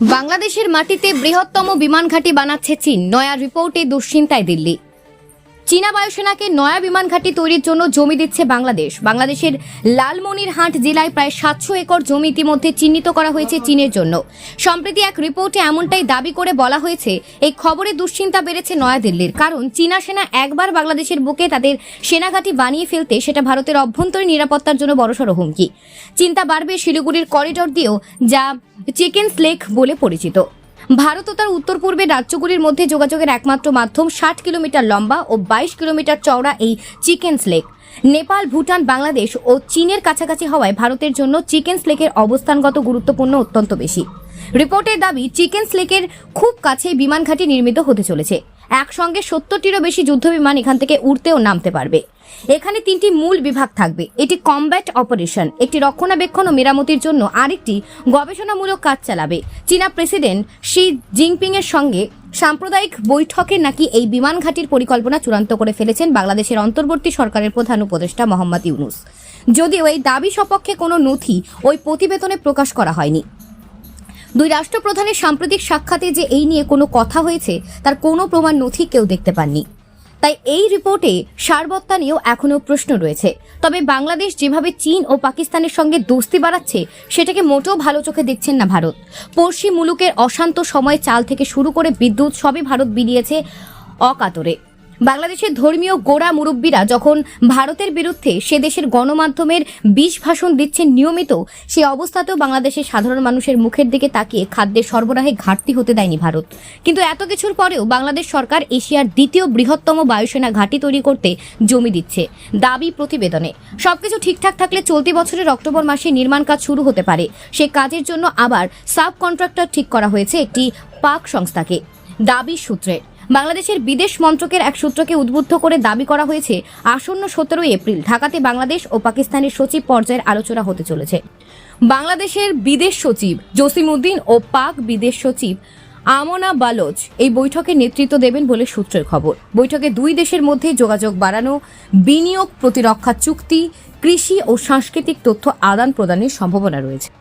বাংলাদেশের মাটিতে বৃহত্তম বিমান ঘাঁটি বানাচ্ছে চীন। নয়া রিপোর্টে দুশ্চিন্তায় দিল্লি। চীনা বায়ুসেনাকে নয়া বিমান ঘাঁটি তৈরির জন্য জমি দিচ্ছে বাংলাদেশ। বাংলাদেশের লালমনিরহাট জেলায় প্রায় সাতশো একর জমি ইতিমধ্যে চিহ্নিত করা হয়েছে চীনের জন্য। সম্প্রতি এক রিপোর্টে এমনটাই দাবি করে বলা হয়েছে, এই খবরে দুশ্চিন্তা বেড়েছে নয়াদিল্লির। কারণ চীনা সেনা একবার বাংলাদেশের বুকে তাদের সেনাঘাঁটি বানিয়ে ফেলতে সেটা ভারতের অভ্যন্তরীণ নিরাপত্তার জন্য বড়সড় হুমকি। চিন্তা বাড়বে শিলিগুড়ির করিডর দিয়েও, যা চিকেন স্লেক বলে পরিচিত। ভারত ও তার উত্তর পূর্বে রাজ্যগুলির মধ্যে যোগাযোগের একমাত্র মাধ্যম ষাট কিলোমিটার লম্বা ও বাইশ কিলোমিটার চওড়া এই চিকেন লেক। নেপাল, ভুটান, বাংলাদেশ ও চীনের কাছাকাছি হওয়ায় ভারতের জন্য চিকেন লেকের অবস্থানগত গুরুত্বপূর্ণ অত্যন্ত বেশি। রিপোর্টের দাবি চিকেন লেকের খুব কাছেই বিমান ঘাঁটি নির্মিত হতে চলেছে। একসঙ্গে সত্তরটিরও বেশি যুদ্ধবিমান এখান থেকে উড়তে ও নামতে পারবে। এখানে তিনটি মূল বিভাগ থাকবে। এটি কমব্যাট অপারেশন, একটি রক্ষণাবেক্ষণ ও মেরামতির জন্য আরেকটি গবেষণামূলক কাজ চালাবে। চীনা প্রেসিডেন্ট শি জিনপিং এর সঙ্গে সাম্প্রদায়িক বৈঠকে নাকি এই বিমান ঘাঁটির পরিকল্পনা চূড়ান্ত করে ফেলেছেন বাংলাদেশের অন্তর্বর্তী সরকারের প্রধান উপদেষ্টা মোহাম্মদ ইউনুস। যদিও এই দাবি সপক্ষে কোনো নথি ওই প্রতিবেদনে প্রকাশ করা হয়নি। দুই রাষ্ট্রপ্রধানের সাম্প্রতিক সাক্ষাতে যে এই নিয়ে কোনো কথা হয়েছে, তার কোনো প্রমাণ নথি কেউ দেখতে পাননি। তাই এই রিপোর্টে সারবত্তা নিয়েও এখনও প্রশ্ন রয়েছে। তবে বাংলাদেশ যেভাবে চীন ও পাকিস্তানের সঙ্গে দোস্তি বাড়াচ্ছে, সেটাকে মোটেও ভালো চোখে দেখছেন না ভারত। পড়শি মুলুকের অশান্ত সময় চাল থেকে শুরু করে বিদ্যুৎ সবই ভারত বিলিয়েছে অকাতরে। বাংলাদেশের ধর্মীয় গোড়া মুরব্বীরা যখন ভারতের বিরুদ্ধে সে দেশের গণমাধ্যমের বিষ ভাষণ দিচ্ছেন নিয়মিত, সে অবস্থাতেও বাংলাদেশের সাধারণ মানুষের মুখের দিকে তাকিয়ে খাদ্যের সরবরাহে ঘাটতি হতে দেয়নি ভারত। কিন্তু এত কিছুর পরেও বাংলাদেশ সরকার এশিয়ার দ্বিতীয় বৃহত্তম বায়ুসেনা ঘাঁটি তৈরি করতে জমি দিচ্ছে দাবি প্রতিবেদনে। সবকিছু ঠিকঠাক থাকলে চলতি বছরের অক্টোবর মাসে নির্মাণ কাজ শুরু হতে পারে। সে কাজের জন্য আবার সাব কন্ট্রাক্টর ঠিক করা হয়েছে একটি পাক সংস্থাকে। দাবি সূত্রের। বাংলাদেশের বিদেশ মন্ত্রকের এক সূত্রকে উদ্বুদ্ধ করে দাবি করা হয়েছে, আসন্ন সতেরোই এপ্রিল ঢাকাতে বাংলাদেশ ও পাকিস্তানের সচিব পর্যায়ের আলোচনা হতে চলেছে। বাংলাদেশের বিদেশ সচিব জসিমউদ্দিন ও পাক বিদেশ সচিব আমনা বালোচ এই বৈঠকে নেতৃত্ব দেবেন বলে সূত্রের খবর। বৈঠকে দুই দেশের মধ্যে যোগাযোগ বাড়ানো, বিনিয়োগ প্রতিরক্ষা চুক্তি, কৃষি ও সাংস্কৃতিক তথ্য আদান প্রদানের সম্ভাবনা রয়েছে।